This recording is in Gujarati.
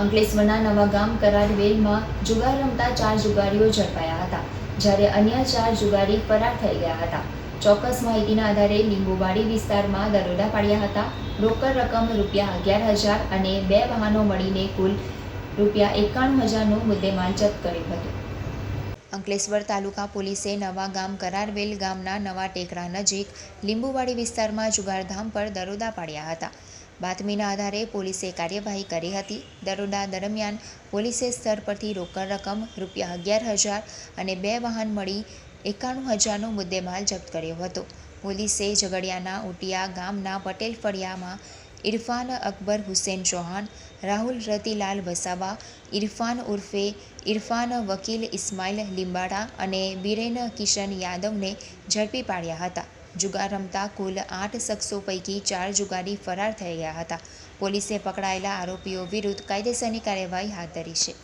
અંકલેશ્વરના નવા ગામ કરાર વેલમાં જુગાર રમતા ચાર જુગારીઓ ઝડપાયા હતા, જ્યારે અન્ય ચાર જુગારી ફરાર થઈ ગયા હતા. ચોક્કસ માહિતીના આધારે લીંબુવાડી વિસ્તારમાં દરોડા પાડ્યા હતા. રોકડ રકમ રૂપિયા અગિયાર હજાર અને બે વાહનો મળીને કુલ રૂપિયા એકાણું હજારનું મુદ્દેમાલ જપ્ત કર્યું હતું. અંકલેશ્વર તાલુકા પોલીસે નવા ગામ કરારવેલ ગામના નવા ટેકરા નજીક લીંબુવાડી વિસ્તારમાં જુગારધામ પર દરોડા પાડ્યા હતા. બાતમીના આધારે પોલીસે કાર્યવાહી કરી હતી. દરોડા દરમિયાન પોલીસે સ્થળ પરથી રોકડ રકમ, રૂપિયા અગિયાર હજાર અને બે વાહન મળી એકાણું હજારનો મુદ્દેમાલ જપ્ત કર્યો હતો. પોલીસે ઝઘડિયાના ઉટિયા ગામના પટેલ ફળિયામાં ઇરફાન અકબર, હુસેન ચૌહાણ, રાહુલ રતિલાલ વસાવા, ઇરફાન ઉર્ફે ઇરફાન વકીલ ઇસ્માઇલ લીંબાડા અને બિરેન કિશન યાદવને ઝડપી પાડ્યા હતા. જુગાર રમતા કુલ આઠ શખ્સો પૈકી ચાર જુગારી ફરાર થઈ ગયા હતા. પોલીસે પકડાયેલા આરોપીઓ વિરુદ્ધ કાયદેસરની કાર્યવાહી હાથ ધરી છે.